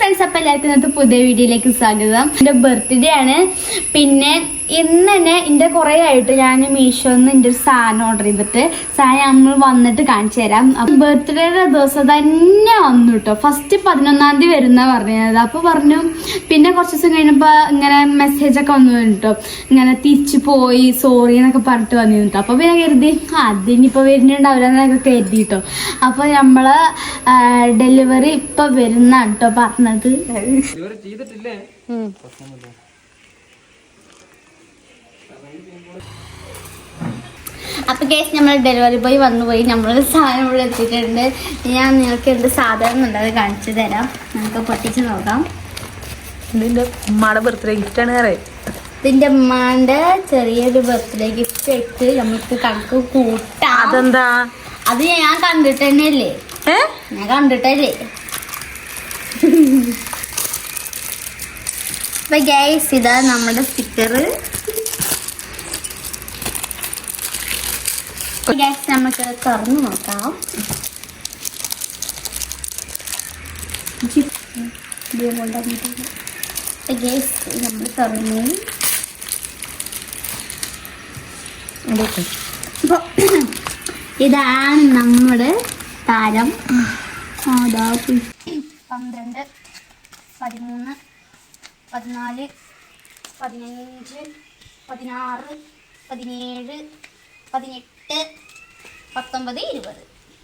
Friends അപ്പൊ എല്ലാവർക്കും ഇന്നത്തെ പുതിയ വീഡിയോയിലേക്ക് സ്വാഗതം. എന്റെ ബർത്ത്ഡേ ആണ്. പിന്നെ ഇന്ന് തന്നെ എന്റെ കുറെ ആയിട്ട് ഞാൻ മീഷോന്ന് എന്റെ ഒരു സാധനം ഓർഡർ ചെയ്തിട്ട് സാധനം നമ്മൾ വന്നിട്ട് കാണിച്ചു തരാം. അപ്പൊ ബർത്ത്ഡേയുടെ ദിവസം തന്നെ വന്നു കേട്ടോ ഫസ്റ്റ് പതിനൊന്നാം തീയതി വരുന്ന പറഞ്ഞത്. അപ്പൊ പറഞ്ഞു പിന്നെ കുറച്ച് ദിവസം കഴിഞ്ഞപ്പോ ഇങ്ങനെ മെസ്സേജ് ഒക്കെ വന്നു കേട്ടോ ഇങ്ങനെ തിരിച്ചു പോയി സോറി എന്നൊക്കെ പറഞ്ഞിട്ട് വന്നിട്ടോ അപ്പൊ പിന്നെ കരുതി "ആ, അതിനിപ്പോ വരുന്നുണ്ടാവില്ല എന്നൊക്കെ കരുതി കേട്ടോ അപ്പൊ നമ്മൾ ഡെലിവറി ഇപ്പൊ വരുന്ന കേട്ടോ പറഞ്ഞത്. അപ്പൊ കേസ് നമ്മൾ ഡെലിവറി ബോയ് വന്നു പോയി. നമ്മൾ സാധനം ഇവിടെ എത്തിയിട്ടുണ്ട്. ഞാൻ നിങ്ങൾക്ക് എന്ത് സാധനം ഉണ്ടത് കാണിച്ചു തരാം. നമുക്ക് പൊട്ടിച്ച് നോക്കാം. ഇതിന്റെ ഉമ്മയുടെ ബർത്ത്ഡേ ഗിഫ്റ്റ് ആണ് വേറെ ഇതിന്റെ ഉമ്മാന്റെ ചെറിയൊരു ബർത്ത്ഡേ ഗിഫ്റ്റ് ആയിട്ട് നമുക്ക് കണക്ക് കൂട്ടാം. അതെന്താ? അത് ഞാൻ കണ്ടിട്ട് തന്നെയല്ലേ ഞാൻ കണ്ടിട്ടല്ലേ? അപ്പൊ ഇതാ നമ്മുടെ സ്റ്റിക്കർ ഗൈസ് നമുക്ക് തുറന്നു നോക്കാം. ഗൈസ് നമ്മൾ തുറന്നു ഇതാണ് നമ്മുടെ താരം. പന്ത്രണ്ട് പതിമൂന്ന് പതിനാല് പതിനഞ്ച് പതിനാറ് പതിനേഴ് പതിനെട്ട് പത്തൊമ്പത് ഇരുപത്.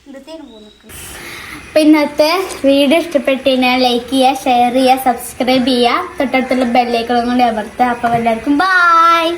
അപ്പം ഇന്നത്തെ വീഡിയോ ഇഷ്ടപ്പെട്ടതിനാൽ ലൈക്ക് ചെയ്യുക ഷെയർ ചെയ്യുക സബ്സ്ക്രൈബ് ചെയ്യുക. തൊട്ടടുത്തുള്ള ബെല്ലൈക്കണം കൂടി അമർത്തുക. അപ്പം എല്ലാവർക്കും ബായ്